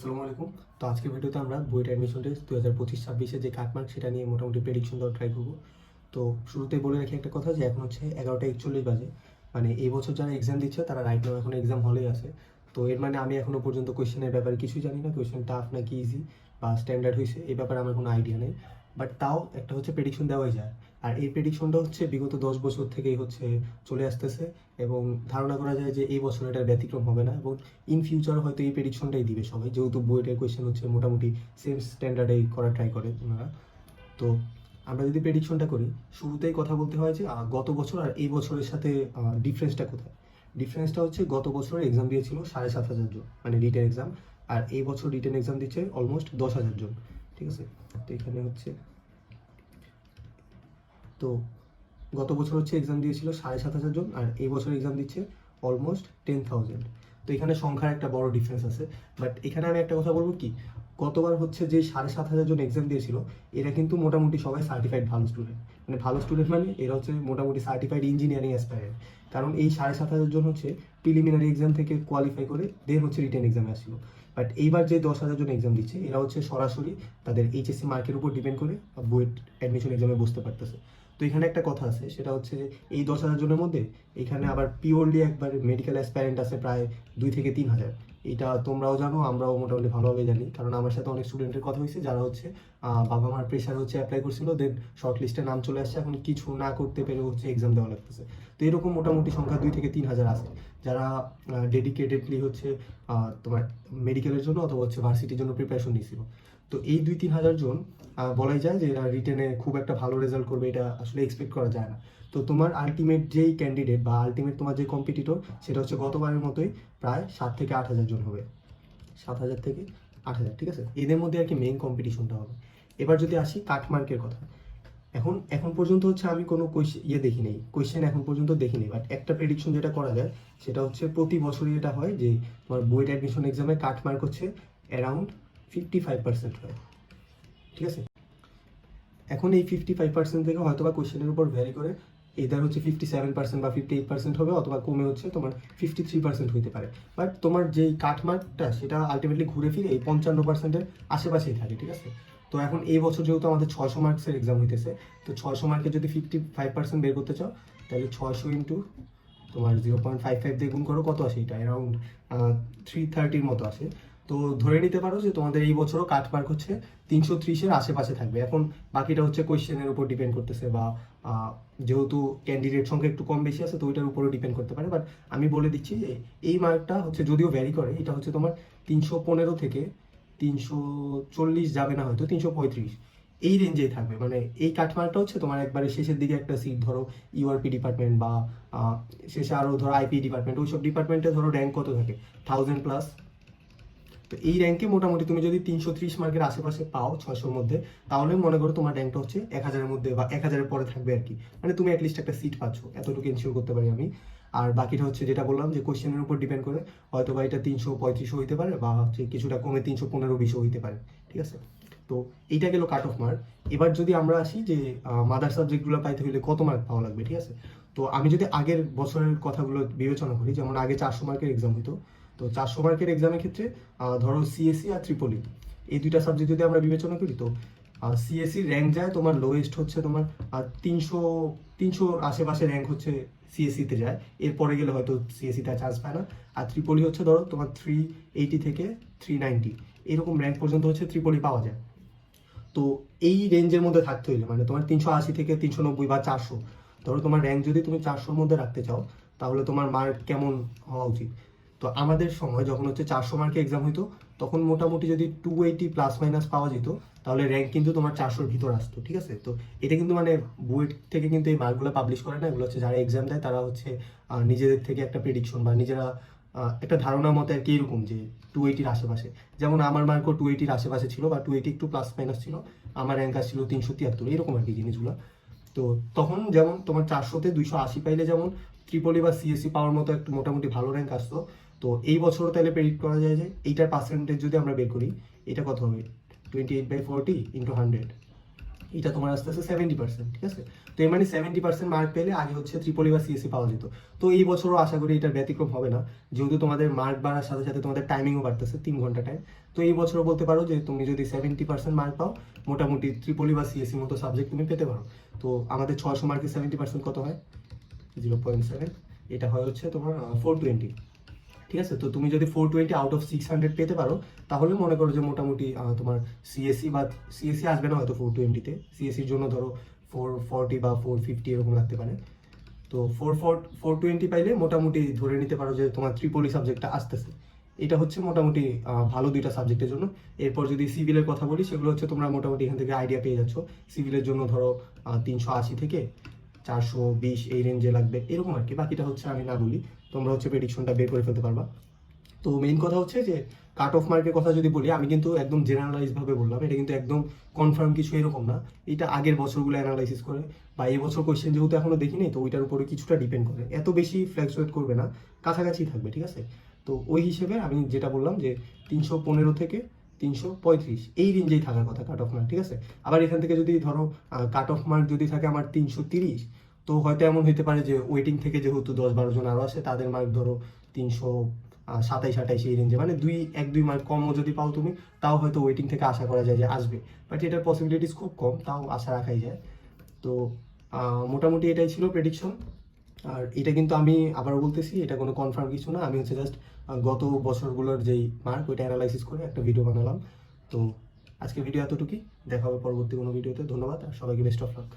আসসালামু আলাইকুম। তো আজকে ভিডিওতে আমরা বুয়েট অ্যাডমিশন টেস্ট দু হাজার পঁচিশ ছাব্বিশে যে কাটমার্ক সেটা নিয়ে মোটামুটি প্রেডিকশন দেওয়ার ট্রাই করব। তো শুরুতে বলে রাখি একটা কথা যে এখন হচ্ছে এগারোটা একচল্লিশ বাজে। মানে এই বছর যারা এক্সাম দিচ্ছে তারা রাইট নাও এখন এক্সাম হলেই আছে। তো এর মানে আমি এখনও পর্যন্ত কোয়েশ্চেনের ব্যাপারে কিছুই জানি না। কোয়েশ্চেন টাফ নাকি ইজি বা স্ট্যান্ডার্ড হয়েছে, এই ব্যাপারে আমার কোনো আইডিয়া নেই। বাট তাও একটা হচ্ছে প্রেডিকশন দেওয়াই যায়। আর এই প্রেডিকশনটা হচ্ছে বিগত দশ বছর থেকেই হচ্ছে চলে আসতেছে এবং ধারণা করা যায় যে এই বছর এটার ব্যতিক্রম হবে না এবং ইন ফিউচার হয়তো এই প্রেডিকশনটাই দিবে সবাই। যেহেতু বুয়েটের কোয়েশ্চেন হচ্ছে মোটামুটি সেম স্ট্যান্ডার্ডেই করার ট্রাই করে ওনারা। তো আমরা যদি প্রেডিকশনটা করি, শুরুতেই কথা বলতে হয় যে গত বছর আর এই বছরের সাথে ডিফারেন্সটা কোথায়? ডিফারেন্সটা হচ্ছে গত বছরের এক্সাম দিয়েছিল সাড়ে সাত হাজার জন মানে রিটেন এক্সাম আর এই বছর রিটেন এক্সাম দিচ্ছে অলমোস্ট দশ হাজার জন। ঠিক আছে? তো এখানে হচ্ছে তো গত বছর হচ্ছে এক্সাম দিয়েছিল সাড়ে সাত হাজার জন আর এই বছর এক্সাম দিচ্ছে অলমোস্ট টেন থাউজেন্ড তো এখানে সংখ্যার একটা বড় ডিফারেন্স আছে। বাট এখানে আমি একটা কথা বলব কি? গতবার হচ্ছে যে সাড়ে সাত হাজার জন এক্সাম দিয়েছিল, এরা কিন্তু মোটামুটি সবাই সার্টিফাইড ভালো স্টুডেন্ট মানে ভালো স্টুডেন্ট মানে এরা হচ্ছে মোটামুটি সার্টিফাইড ইঞ্জিনিয়ারিং অ্যাসপায়ারেন্ট কারণ এই সাড়ে সাত হাজার জন হচ্ছে প্রিলিমিনারি এক্সাম থেকে কোয়ালিফাই করে দেন হচ্ছে রিটেন এক্সামে আসছিল। বাট এইবার যে দশ হাজার জন এক্সাম দিচ্ছে, এরা হচ্ছে সরাসরি তাদের এইচএসসি মার্কের উপর ডিপেন্ড করে বুয়েট অ্যাডমিশন এক্সামে বসতে পারতেছে। তো এখানে একটা কথা আছে, সেটা হচ্ছে যে এই দশ হাজার জনের মধ্যে এখানে আবার পিওরলি একবার মেডিকেল অ্যাসপ্যারেন্ট আছে প্রায় দুই থেকে তিন হাজার। এটা তোমরাও জানো, আমরাও মোটামুটি ভালোভাবে জানি, কারণ আমার সাথে অনেক স্টুডেন্টের কথা হয়েছে যারা হচ্ছে বাবা মার প্রেশার হচ্ছে অ্যাপ্লাই করছিল দেন শর্ট লিস্টে নাম চলে আসছে, এখন কিছু না করতে পেরে হচ্ছে এক্সাম দেওয়া লাগতেছে। তো এরকম মোটামুটি সংখ্যা দুই থেকে তিন হাজার আছে, যারা ডেডিকেটেডলি হচ্ছে তোমার মেডিকেলের জন্য অথবা হচ্ছে ভার্সিটির জন্য প্রিপারেশন নিয়েছিল। তো এই দুই তিন হাজার জন বলাই যায় যে এরা রিটেনে খুব একটা ভালো রেজাল্ট করবে, এটা আসলে এক্সপেক্ট করা যায় না। তো তোমার আলটিমেট যেই ক্যান্ডিডেট বা আলটিমেট তোমার যে কম্পিটিটর সেটা হচ্ছে গতবারের মতোই প্রায় সাত থেকে আট হাজার জন হবে। সাত হাজার থেকে আট হাজার, ঠিক আছে? এদের মধ্যে আর কি মেইন কম্পিটিশনটা হবে। এবার যদি আসি কাটমার্কের কথা। এখন এখন পর্যন্ত হচ্ছে আমি কোনো ইয়ে দেখি নেই কোয়েশ্চেন এখন পর্যন্ত দেখি নেই। বাট একটা প্রেডিকশন যেটা করা যায়, সেটা হচ্ছে প্রতি বছরই এটা হয় যে তোমার বুয়েট অ্যাডমিশন এক্সামে কাটমার্ক হচ্ছে অ্যারাউন্ড ফিফটি ফাইভ পার্সেন্ট হয়। ঠিক আছে? এখন এই ফিফটি ফাইভ পার্সেন্ট থেকে হয়তো বা কোয়েশ্চেনের উপর ভ্যারি করে এদার হচ্ছে ফিফটি সেভেন পার্সেন্ট বা ফিফটি এইট পার্সেন্ট হবে অথবা কমে হচ্ছে, তোমার ফিফটি থ্রি পার্সেন্ট হইতে পারে। বাট তোমার যেই কাটমার্কটা সেটা আলটিমেটলি ঘুরে ফিরে এই পঞ্চান্ন পার্সেন্টের আশেপাশেই থাকে, ঠিক আছে? তো এখন এই বছর যেহেতু আমাদের ছয়শো মার্কসের এক্সাম হইতেছে, তো ছয়শো মার্কে যদি ফিফটি ফাইভ পার্সেন্ট বের করতে চাও, তাহলে ছয়শো ইন্টু তোমার জিরো পয়েন্ট ফাইভ ফাইভ দিয়ে গুণ করো, কত আসে এটা? অ্যারাউন্ড থ্রি থার্টির মতো আসে। তো ধরে নিতে পারো যে তোমাদের এই বছরও কাট মার্ক হচ্ছে তিনশো ত্রিশের আশেপাশে থাকবে। এখন বাকিটা হচ্ছে কোয়েশ্চেনের উপর ডিপেন্ড করতেছে বা যেহেতু ক্যান্ডিডেট সংখ্যা একটু কম বেশি আছে, তো ওইটার উপরও ডিপেন্ড করতে পারে। বাট আমি বলে দিচ্ছি যে এই মার্কটা হচ্ছে যদিও ভ্যারি করে, এটা হচ্ছে তোমার তিনশো পনেরো থেকে তিনশো চল্লিশ যাবে না হয়তো, তিনশো পঁয়ত্রিশ। এই রেঞ্জেই থাকবে। মানে এই কাঠমার্কটা হচ্ছে তোমার একবারে শেষের দিকে একটা সিট ধরো ইউআরপি ডিপার্টমেন্ট বা শেষে আরও ধরো আইপি ডিপার্টমেন্ট ওইসব ডিপার্টমেন্টে ধরো র্যাঙ্ক কত থাকে? থাউজেন্ড প্লাস তো এই র্যাঙ্কে মোটামুটি তুমি যদি তিনশো ত্রিশ মার্কের আশেপাশে পাও ছয়শোর মধ্যে, তাহলে মনে করো তোমার র্যাঙ্কটা হচ্ছে এক হাজারের মধ্যে বা এক হাজারের পরে থাকবে আর কি। মানে তুমি অ্যাটলিস্ট একটা সিট পাচ্ছ, এতটুকু এনশিওর করতে পারি আমি। আর বাকিটা হচ্ছে যেটা বললাম যে কোশ্চেনের উপর ডিপেন্ড করে হয়তো বা এটা তিনশো পঁয়ত্রিশও হইতে পারে বা হচ্ছে কিছুটা কমে তিনশো পনেরো বিশও হইতে পারে, ঠিক আছে? তো এইটা গেল কাট অফ মার্ক এবার যদি আমরা আসি যে মাদার সাবজেক্টগুলো পাইতে হলে কত মার্ক পাওয়া লাগবে, ঠিক আছে? তো আমি যদি আগের বছরের কথাগুলো বিবেচনা করি, যেমন আগে চারশো মার্কের এক্সাম হতো তো চারশো মার্কের এক্সামের ক্ষেত্রে ধরো সিএসসি আর ত্রিপলি এই দুইটা সাবজেক্ট যদি আমরা বিবেচনা করি, তো সিএসসি র্যাঙ্ক যায়, তোমার লোয়েস্ট হচ্ছে তোমার তিনশো তিনশোর আশেপাশে র্যাঙ্ক হচ্ছে সিএসসিতে যায়। এরপরে গেলে হয়তো সিএসসিতে চান্স পায় না। আর ত্রিপলি হচ্ছে ধরো তোমার থ্রি এইটি থেকে থ্রি নাইনটি এরকম র্যাঙ্ক পর্যন্ত হচ্ছে ত্রিপলি পাওয়া যায়। তো এই রেঞ্জের মধ্যে থাকতে হইলে মানে তোমার তিনশো আশি থেকে তিনশো নব্বই বা চারশো, ধরো তোমার র্যাঙ্ক যদি তুমি চারশোর মধ্যে রাখতে চাও, তাহলে তোমার মার্ক কেমন হওয়া উচিত? তো আমাদের সময় যখন হচ্ছে চারশো মার্কে এক্সাম হইতো, তখন মোটামুটি যদি টু এইটি প্লাস মাইনাস পাওয়া যেত, তাহলে র্যাঙ্ক কিন্তু তোমার চারশোর ভিতর আসতো, ঠিক আছে? তো এটা কিন্তু মানে বুয়েট থেকে কিন্তু এই মার্কগুলো পাবলিশ করে না, এগুলো হচ্ছে যারা এক্সাম দেয় তারা হচ্ছে নিজেদের থেকে একটা প্রেডিকশন বা নিজেরা একটা ধারণা মতে আর কি এরকম যে টু এইটির আশেপাশে। যেমন আমার মার্কও টু এইটির আশেপাশে ছিল বা টু এইটি একটু প্লাস মাইনাস ছিল, আমার র্যাঙ্ক আসছিল তিনশো তিয়াত্তর, এরকম আর কি জিনিসগুলো। তো তখন যেমন তোমার চারশোতে দুইশো আশি পাইলে যেমন ত্রিপলি বা সিএসসি পাওয়ার মতো একটা মোটামুটি ভালো র্যাঙ্ক আসতো তো এই বছরও তাহলে প্রেডিক্ট করা যায় যে এইটার পার্সেন্টেজ যদি আমরা বের করি, এটা কত হবে? Twenty eight by forty into hundred এটা তোমার আসতে আসতে সেভেন্টি পার্সেন্ট ঠিক আছে? তো এর মানে সেভেন্টি পার্সেন্ট মার্ক পেলে আগে হচ্ছে ত্রিপলি বা সিএসসি পাওয়া যেত। তো এই বছরও আশা করি এটার ব্যতিক্রম হবে না। যেহেতু তোমাদের মার্ক বাড়ার সাথে সাথে তোমাদের টাইমিংও বাড়তেছে তিন ঘণ্টা টাইম তো এই বছরও বলতে পারো যে তুমি যদি সেভেন্টি পার্সেন্ট মার্ক পাও, মোটামুটি ত্রিপলি বা সিএসসি মতো সাবজেক্ট তুমি পেতে পারো। তো আমাদের ছশো মার্কে সেভেন্টি পার্সেন্ট কত হয়? জিরো পয়েন্ট সেভেন এটা হয় হচ্ছে তোমার ফোর টোয়েন্টি ঠিক আছে? তো তুমি যদি four twenty out of six hundred পেতে পারো, তাহলে মনে করো যে মোটামুটি তোমার সিএসসি বা সিএসসি আসবে না হয়তো ফোর টোয়েন্টিতে সিএসসির জন্য ধরো ফোর ফর্টি বা ফোর ফিফটি এরকম লাগতে পারে। তো ফোর ফোর ফোর টোয়েন্টি পাইলে মোটামুটি ধরে নিতে পারো যে তোমার ত্রিপলি সাবজেক্টটা আসতেছে। এটা হচ্ছে মোটামুটি ভালো দুইটা সাবজেক্টের জন্য। এরপর যদি সিভিলের কথা বলি, সেগুলো হচ্ছে তোমরা মোটামুটি এখান থেকে আইডিয়া পেয়ে যাচ্ছ। সিভিলের জন্য ধরো তিনশো আশি থেকে চারশো বিশ এই রেঞ্জে লাগবে, এরকম আর কি। বাকিটা হচ্ছে আমি না বলি, তোমরা হচ্ছে প্রেডিকশনটা বের করে ফেলতে পারবা। তো মেইন কথা হচ্ছে যে কাট অফ মার্কের কথা যদি বলি, আমি কিন্তু একদম জেনারেলাইজ ভাবে বললাম, এটা কিন্তু একদম কনফার্ম কিছু এরকম না। এটা আগের বছরগুলো অ্যানালাইসিস করে, বা এই বছর কোয়েশ্চেন যেহেতু এখনও দেখিনি তো ওইটার উপরে কিছুটা ডিপেন্ড করে। এত বেশি ফ্ল্যাকচুয়েট করবে না, কাছাকাছি থাকবে, ঠিক আছে? তো ওই হিসেবে আমি যেটা বললাম যে, তিনশো পনেরো থেকে তিনশো পঁয়ত্রিশ। এই রেঞ্জেই থাকার কথা কাট অফ মার্ক ঠিক আছে? আবার এখান থেকে যদি ধরো কাট অফ মার্ক যদি থাকে আমার তিনশো তিরিশ, তো হয়তো এমন হতে পারে যে ওয়েটিং থেকে যেহেতু দশ বারো জন আরও আসে তাদের মার্ক ধরো তিনশো সাতাইশ আঠাইশ এই রেঞ্জে মানে দুই, এক, দুই মার্ক কমও যদি পাও তুমি, তাও হয়তো ওয়েটিং থেকে আশা করা যায় যে আসবে। বাট এটার পসিবিলিটিস খুব কম, তাও আশা রাখাই যায়। তো মোটামুটি এটাই ছিল প্রেডিকশন আর এটা কিন্তু আমি আবার বলতেছি, এটা কোনো কনফার্ম কিছু না। আমি হচ্ছে জাস্ট গত বছরগুলোর যেই মার্ক ওইটা অ্যানালাইসিস করে একটা ভিডিও বানালাম। তো আজকে ভিডিও এতটুকুই। দেখা হবে পরবর্তী কোনো ভিডিওতে ধন্যবাদ আর সবাইকে বেস্ট অফ লাক